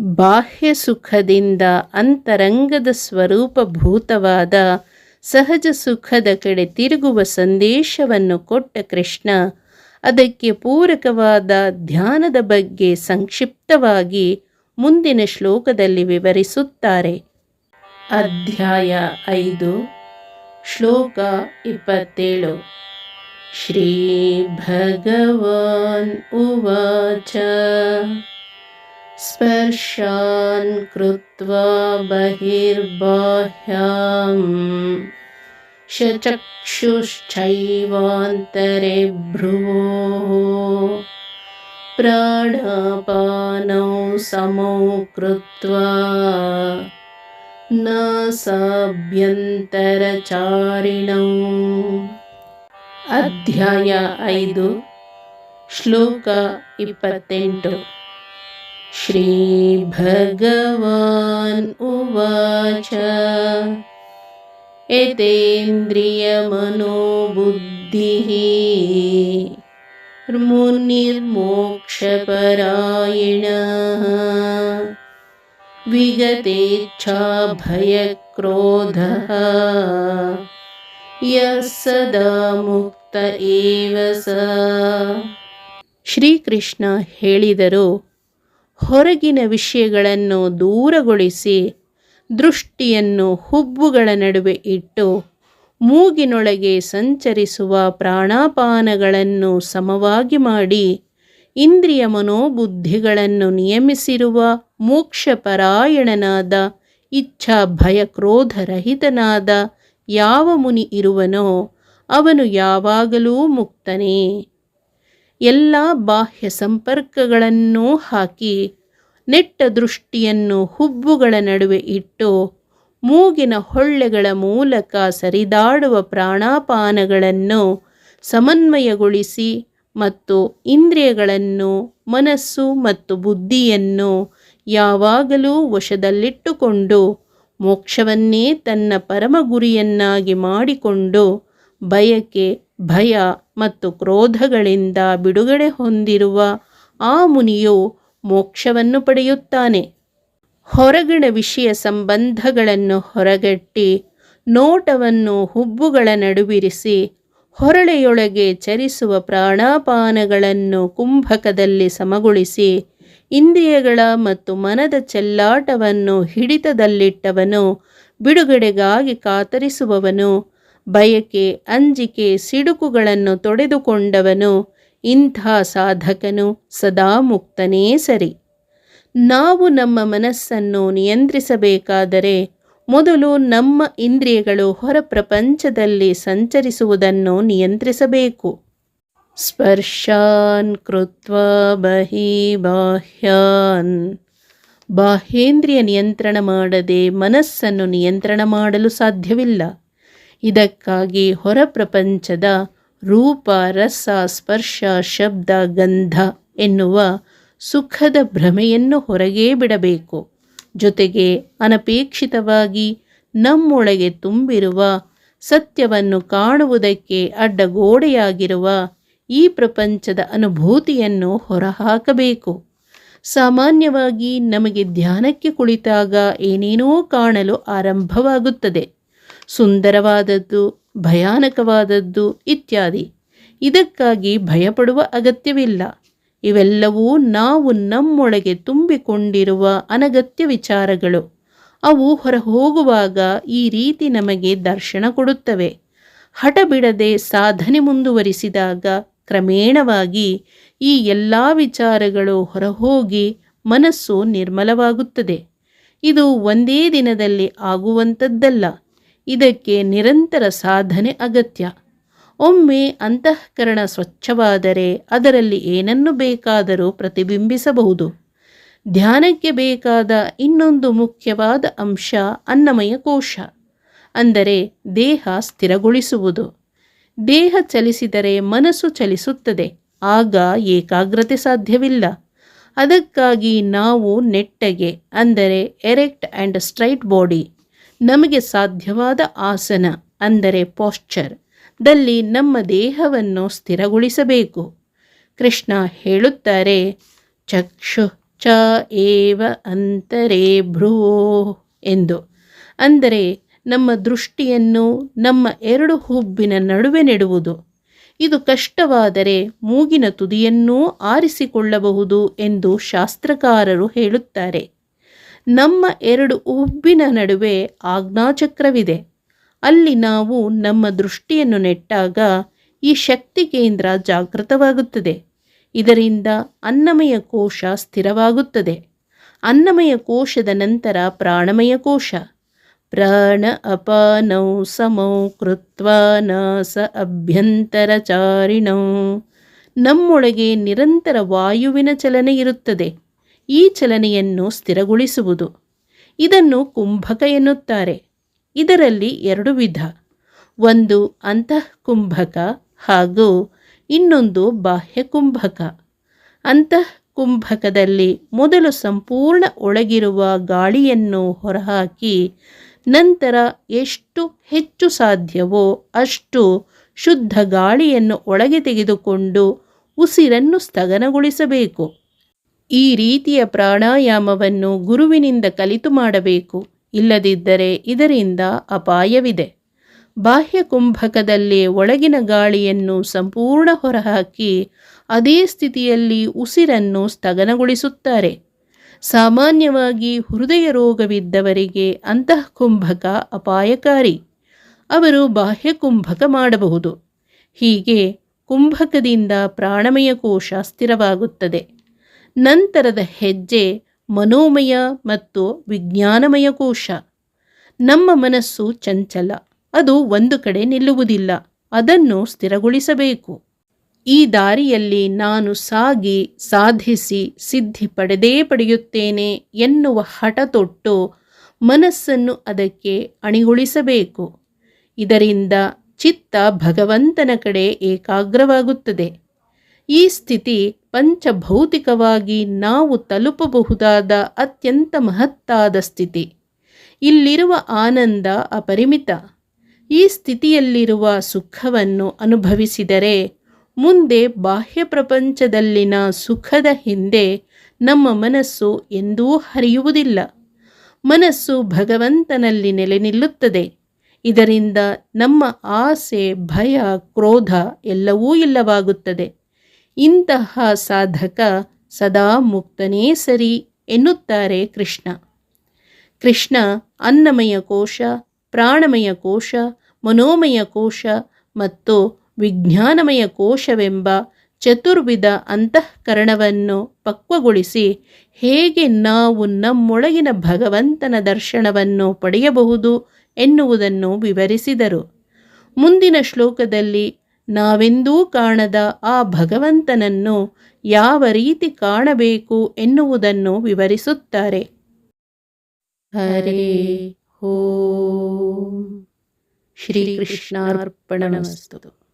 ಬಾಹ್ಯ ಸುಖದಿಂದ ಅಂತರಂಗದ ಸ್ವರೂಪಭೂತವಾದ ಸಹಜ ಸುಖದ ಕಡೆ ತಿರುಗುವ ಸಂದೇಶವನ್ನು ಕೊಟ್ಟ ಕೃಷ್ಣ, ಅದಕ್ಕೆ ಪೂರಕವಾದ ಧ್ಯಾನದ ಬಗ್ಗೆ ಸಂಕ್ಷಿಪ್ತವಾಗಿ ಮುಂದಿನ ಶ್ಲೋಕದಲ್ಲಿ ವಿವರಿಸುತ್ತಾರೆ. ಅಧ್ಯಾಯ ಐದು, ಶ್ಲೋಕ ಇಪ್ಪತ್ತೇಳು. ಶ್ರೀ ಭಗವಾನ್ ಉವಾಚ. ಸ್ಪರ್ಶಾನ್ ಕೃತ್ವಾ ಬಹಿರ್ಬಾಹ್ಯಾಂ ಶಚಕ್ಷುಶ್ಚೈವಾಂತರೆ ಭ್ರುವೋः ಪ್ರಾಣಾಪಾನौ ಸಮौ ಕೃತ್ವಾ ನ ಸಾಭ್ಯಂತರಚಾರಿಣೌ ಅಧ್ಯಾಯ ಐದು ಶ್ಲೋಕ ಇಪ್ಪತ್ತೆಂಟು श्रीभगवान् उवाच एतेन्द्रियमनोबुद्धिः मुनिर्मोक्षपरायणः विगतेच्छाभयक्रोधः यः सदा ಮುಕ್ತ ಏವ ಸ ಶ್ರೀಕೃಷ್ಣ ಹೇಳಿದರು ಹೊರಗಿನ ವಿಷಯಗಳನ್ನು ದೂರಗೊಳಿಸಿ ದೃಷ್ಟಿಯನ್ನು ಹುಬ್ಬುಗಳ ನಡುವೆ ಇಟ್ಟು ಮೂಗಿನೊಳಗೆ ಸಂಚರಿಸುವ ಪ್ರಾಣಾಪಾನಗಳನ್ನು ಸಮವಾಗಿ ಮಾಡಿ ಇಂದ್ರಿಯ ಮನೋಬುದ್ಧಿಗಳನ್ನು ನಿಯಮಿಸಿರುವ ಮೋಕ್ಷಪರಾಯಣನಾದ ಇಚ್ಛಾ ಭಯ ಕ್ರೋಧರಹಿತನಾದ ಯಾವ ಮುನಿ ಇರುವನೋ ಅವನು ಯಾವಾಗಲೂ ಮುಕ್ತನೇ. ಎಲ್ಲ ಬಾಹ್ಯ ಸಂಪರ್ಕಗಳನ್ನೂ ಹಾಕಿ ನೆಟ್ಟ ದೃಷ್ಟಿಯನ್ನು ಹುಬ್ಬುಗಳ ನಡುವೆ ಇಟ್ಟು ಮೂಗಿನ ಹೊಳ್ಳೆಗಳ ಮೂಲಕ ಸರಿದಾಡುವ ಪ್ರಾಣಾಪಾನಗಳನ್ನು ಸಮನ್ವಯಗೊಳಿಸಿ ಮತ್ತು ಇಂದ್ರಿಯಗಳನ್ನು, ಮನಸ್ಸು ಮತ್ತು ಬುದ್ಧಿಯನ್ನು ಯಾವಾಗಲೂ ವಶದಲ್ಲಿಟ್ಟುಕೊಂಡು ಮೋಕ್ಷವನ್ನೇ ತನ್ನ ಪರಮ ಗುರಿಯನ್ನಾಗಿ ಮಾಡಿಕೊಂಡು ಬಯಕೆ ಭಯ ಮತ್ತು ಕ್ರೋಧಗಳಿಂದ ಬಿಡುಗಡೆ ಹೊಂದಿರುವ ಆ ಮುನಿಯು ಮೋಕ್ಷವನ್ನು ಪಡೆಯುತ್ತಾನೆ. ಹೊರಗಣ ವಿಷಯ ಸಂಬಂಧಗಳನ್ನು ಹೊರಗಟ್ಟಿ ನೋಟವನ್ನು ಹುಬ್ಬುಗಳ ನಡುವಿರಿಸಿ ಹೊರಳೆಯೊಳಗೆ ಚರಿಸುವ ಪ್ರಾಣಾಪಾನಗಳನ್ನು ಕುಂಭಕದಲ್ಲಿ ಸಮಗೊಳಿಸಿ ಇಂದ್ರಿಯಗಳ ಮತ್ತು ಮನದ ಚೆಲ್ಲಾಟವನ್ನು ಹಿಡಿತದಲ್ಲಿಟ್ಟವನು ಬಿಡುಗಡೆಗಾಗಿ ಕಾತರಿಸುವವನು. ಬಯಕೆ, ಅಂಜಿಕೆ, ಸಿಡುಕುಗಳನ್ನು ತೊಡೆದುಕೊಂಡವನು ಇಂಥ ಸಾಧಕನು ಸದಾ ಮುಕ್ತನೇ ಸರಿ. ನಾವು ನಮ್ಮ ಮನಸ್ಸನ್ನು ನಿಯಂತ್ರಿಸಬೇಕಾದರೆ ಮೊದಲು ನಮ್ಮ ಇಂದ್ರಿಯಗಳು ಹೊರ ಪ್ರಪಂಚದಲ್ಲಿ ಸಂಚರಿಸುವುದನ್ನು ನಿಯಂತ್ರಿಸಬೇಕು. ಸ್ಪರ್ಶಾನ್ ಕೃತ್ವ ಬಹಿ ಬಾಹ್ಯಾನ್. ಬಾಹ್ಯೇಂದ್ರಿಯ ನಿಯಂತ್ರಣ ಮಾಡದೆ ಮನಸ್ಸನ್ನು ನಿಯಂತ್ರಣ ಮಾಡಲು ಸಾಧ್ಯವಿಲ್ಲ. ಇದಕ್ಕಾಗಿ ಹೊರ ಪ್ರಪಂಚದ ರೂಪ, ರಸ, ಸ್ಪರ್ಶ, ಶಬ್ದ, ಗಂಧ ಎನ್ನುವ ಸುಖದ ಭ್ರಮೆಯನ್ನು ಹೊರಗೇ ಬಿಡಬೇಕು. ಜೊತೆಗೆ ಅನಪೇಕ್ಷಿತವಾಗಿ ನಮ್ಮೊಳಗೆ ತುಂಬಿರುವ ಸತ್ಯವನ್ನು ಕಾಣುವುದಕ್ಕೆ ಅಡ್ಡಗೋಡೆಯಾಗಿರುವ ಈ ಪ್ರಪಂಚದ ಅನುಭೂತಿಯನ್ನು ಹೊರಹಾಕಬೇಕು. ಸಾಮಾನ್ಯವಾಗಿ ನಮಗೆ ಧ್ಯಾನಕ್ಕೆ ಕುಳಿತಾಗ ಏನೇನೋ ಕಾಣಲು ಆರಂಭವಾಗುತ್ತದೆ. ಸುಂದರವಾದದ್ದು, ಭಯಾನಕವಾದದ್ದು ಇತ್ಯಾದಿ. ಇದಕ್ಕಾಗಿ ಭಯಪಡುವ ಅಗತ್ಯವಿಲ್ಲ. ಇವೆಲ್ಲವೂ ನಾವು ನಮ್ಮೊಳಗೆ ತುಂಬಿಕೊಂಡಿರುವ ಅನಗತ್ಯ ವಿಚಾರಗಳು. ಅವು ಹೊರಹೋಗುವಾಗ ಈ ರೀತಿ ನಮಗೆ ದರ್ಶನ ಕೊಡುತ್ತವೆ. ಹಠ ಬಿಡದೆ ಸಾಧನೆ ಮುಂದುವರಿಸಿದಾಗ ಕ್ರಮೇಣವಾಗಿ ಈ ಎಲ್ಲ ವಿಚಾರಗಳು ಹೊರಹೋಗಿ ಮನಸ್ಸು ನಿರ್ಮಲವಾಗುತ್ತದೆ. ಇದು ಒಂದೇ ದಿನದಲ್ಲಿ ಆಗುವಂಥದ್ದಲ್ಲ. ಇದಕ್ಕೆ ನಿರಂತರ ಸಾಧನೆ ಅಗತ್ಯ. ಒಮ್ಮೆ ಅಂತಃಕರಣ ಸ್ವಚ್ಛವಾದರೆ ಅದರಲ್ಲಿ ಏನನ್ನು ಬೇಕಾದರೂ ಪ್ರತಿಬಿಂಬಿಸಬಹುದು. ಧ್ಯಾನಕ್ಕೆ ಬೇಕಾದ ಇನ್ನೊಂದು ಮುಖ್ಯವಾದ ಅಂಶ ಅನ್ನಮಯ ಕೋಶ. ಅಂದರೆ ದೇಹ ಸ್ಥಿರಗೊಳಿಸುವುದು. ದೇಹ ಚಲಿಸಿದರೆ ಮನಸ್ಸು ಚಲಿಸುತ್ತದೆ. ಆಗ ಏಕಾಗ್ರತೆ ಸಾಧ್ಯವಿಲ್ಲ. ಅದಕ್ಕಾಗಿ ನಾವು ನೆಟ್ಟಗೆ, ಅಂದರೆ ಎರೆಕ್ಟ್ ಆ್ಯಂಡ್ ಸ್ಟ್ರೈಟ್ ಬಾಡಿ ನಮಗೆ ಸಾಧ್ಯವಾದ ಆಸನ ಅಂದರೆ ಪಾಶ್ಚರ್. ದಲ್ಲಿ ನಮ್ಮ ದೇಹವನ್ನು ಸ್ಥಿರಗೊಳಿಸಬೇಕು. ಕೃಷ್ಣ ಹೇಳುತ್ತಾರೆ, ಚಕ್ಷು ಚ ಏವ ಅಂತರೇ ಭ್ರುವೋ ಎಂದು. ಅಂದರೆ ನಮ್ಮ ದೃಷ್ಟಿಯನ್ನು ನಮ್ಮ ಎರಡು ಹುಬ್ಬಿನ ನಡುವೆ ನೆಡುವುದು. ಇದು ಕಷ್ಟವಾದರೆ ಮೂಗಿನ ತುದಿಯನ್ನೂ ಆರಿಸಿಕೊಳ್ಳಬಹುದು ಎಂದು ಶಾಸ್ತ್ರಕಾರರು ಹೇಳುತ್ತಾರೆ. ನಮ್ಮ ಎರಡು ಉಬ್ಬಿನ ನಡುವೆ ಆಜ್ಞಾಚಕ್ರವಿದೆ. ಅಲ್ಲಿ ನಾವು ನಮ್ಮ ದೃಷ್ಟಿಯನ್ನು ನೆಟ್ಟಾಗ ಈ ಶಕ್ತಿ ಕೇಂದ್ರ ಜಾಗೃತವಾಗುತ್ತದೆ. ಇದರಿಂದ ಅನ್ನಮಯ ಕೋಶ ಸ್ಥಿರವಾಗುತ್ತದೆ. ಅನ್ನಮಯ ಕೋಶದ ನಂತರ ಪ್ರಾಣಮಯ ಕೋಶ. ಪ್ರಾಣ ಅಪಾನೌ ಸಮೌ ಕೃತ್ವ ನಾಸ ಅಭ್ಯಂತರ ಅಭ್ಯಂತರಚಾರಿಣೌ ನಮ್ಮೊಳಗೆ ನಿರಂತರ ವಾಯುವಿನ ಚಲನೆ ಇರುತ್ತದೆ. ಈ ಚಲನೆಯನ್ನು ಸ್ಥಿರಗೊಳಿಸುವುದು. ಇದನ್ನು ಕುಂಭಕ ಎನ್ನುತ್ತಾರೆ. ಇದರಲ್ಲಿ ಎರಡು ವಿಧ. ಒಂದು ಅಂತಃಕುಂಭಕ ಹಾಗೂ ಇನ್ನೊಂದು ಬಾಹ್ಯ ಕುಂಭಕ ಅಂತಃಕುಂಭಕದಲ್ಲಿ ಮೊದಲು ಸಂಪೂರ್ಣ ಒಳಗಿರುವ ಗಾಳಿಯನ್ನು ಹೊರಹಾಕಿ ನಂತರ ಎಷ್ಟು ಹೆಚ್ಚು ಸಾಧ್ಯವೋ ಅಷ್ಟು ಶುದ್ಧ ಗಾಳಿಯನ್ನು ಒಳಗೆ ತೆಗೆದುಕೊಂಡು ಉಸಿರನ್ನು ಸ್ಥಗನಗೊಳಿಸಬೇಕು. ಈ ರೀತಿಯ ಪ್ರಾಣಾಯಾಮವನ್ನು ಗುರುವಿನಿಂದ ಕಲಿತು ಮಾಡಬೇಕು. ಇಲ್ಲದಿದ್ದರೆ ಇದರಿಂದ ಅಪಾಯವಿದೆ. ಬಾಹ್ಯ ಕುಂಭಕದಲ್ಲಿ ಒಳಗಿನ ಗಾಳಿಯನ್ನು ಸಂಪೂರ್ಣ ಹೊರಹಾಕಿ ಅದೇ ಸ್ಥಿತಿಯಲ್ಲಿ ಉಸಿರನ್ನು ಸ್ಥಗನಗೊಳಿಸುತ್ತಾರೆ. ಸಾಮಾನ್ಯವಾಗಿ ಹೃದಯ ರೋಗವಿದ್ದವರಿಗೆ ಅಂತಃ ಕುಂಭಕ ಅಪಾಯಕಾರಿ. ಅವರು ಬಾಹ್ಯ ಕುಂಭಕ ಮಾಡಬಹುದು. ಹೀಗೆ ಕುಂಭಕದಿಂದ ಪ್ರಾಣಮಯ ಕೋಶ ಸ್ಥಿರವಾಗುತ್ತದೆ. ನಂತರದ ಹೆಜ್ಜೆ ಮನೋಮಯ ಮತ್ತು ವಿಜ್ಞಾನಮಯ ಕೋಶ. ನಮ್ಮ ಮನಸ್ಸು ಚಂಚಲ. ಅದು ಒಂದು ಕಡೆ ನಿಲ್ಲುವುದಿಲ್ಲ. ಅದನ್ನು ಸ್ಥಿರಗೊಳಿಸಬೇಕು. ಈ ದಾರಿಯಲ್ಲಿ ನಾನು ಸಾಗಿ, ಸಾಧಿಸಿ, ಸಿದ್ಧಿ ಪಡೆದೇ ಪಡೆಯುತ್ತೇನೆ ಎನ್ನುವ ಹಠ ತೊಟ್ಟು ಮನಸ್ಸನ್ನು ಅದಕ್ಕೆ ಅಣಿಗೊಳಿಸಬೇಕು. ಇದರಿಂದ ಚಿತ್ತ ಭಗವಂತನ ಕಡೆ ಏಕಾಗ್ರವಾಗುತ್ತದೆ. ಈ ಸ್ಥಿತಿ ಪಂಚಭೌತಿಕವಾಗಿ ನಾವು ತಲುಪಬಹುದಾದ ಅತ್ಯಂತ ಮಹತ್ತಾದ ಸ್ಥಿತಿ. ಇಲ್ಲಿರುವ ಆನಂದ ಅಪರಿಮಿತ. ಈ ಸ್ಥಿತಿಯಲ್ಲಿರುವ ಸುಖವನ್ನು ಅನುಭವಿಸಿದರೆ ಮುಂದೆ ಬಾಹ್ಯ ಪ್ರಪಂಚದಲ್ಲಿನ ಸುಖದ ಹಿಂದೆ ನಮ್ಮ ಮನಸ್ಸು ಎಂದೂ ಹರಿಯುವುದಿಲ್ಲ. ಮನಸ್ಸು ಭಗವಂತನಲ್ಲಿ ನೆಲೆ ನಿಲ್ಲುತ್ತದೆ. ಇದರಿಂದ ನಮ್ಮ ಆಸೆ, ಭಯ, ಕ್ರೋಧ ಎಲ್ಲವೂ ಇಲ್ಲವಾಗುತ್ತದೆ. ಇಂತಹ ಸಾಧಕ ಸದಾ ಮುಕ್ತನೇ ಸರಿ ಎನ್ನುತ್ತಾರೆ ಕೃಷ್ಣ. ಕೃಷ್ಣ ಅನ್ನಮಯ ಕೋಶ, ಪ್ರಾಣಮಯ ಕೋಶ, ಮನೋಮಯ ಕೋಶ ಮತ್ತು ವಿಜ್ಞಾನಮಯ ಕೋಶವೆಂಬ ಚತುರ್ವಿಧ ಅಂತಃಕರಣವನ್ನು ಪಕ್ವಗೊಳಿಸಿ ಹೇಗೆ ನಾವು ನಮ್ಮೊಳಗಿನ ಭಗವಂತನ ದರ್ಶನವನ್ನು ಪಡೆಯಬಹುದು ಎನ್ನುವುದನ್ನು ವಿವರಿಸಿದರು. ಮುಂದಿನ ಶ್ಲೋಕದಲ್ಲಿ ನಾವೆಂದೂ ಕಾಣದ ಆ ಭಗವಂತನನ್ನು ಯಾವ ರೀತಿ ಕಾಣಬೇಕು ಎನ್ನುವುದನ್ನು ವಿವರಿಸುತ್ತಾರೆ. ಹರೇ ಓಂ. ಶ್ರೀಕೃಷ್ಣಾರ್ಪಣಮಸ್ತು.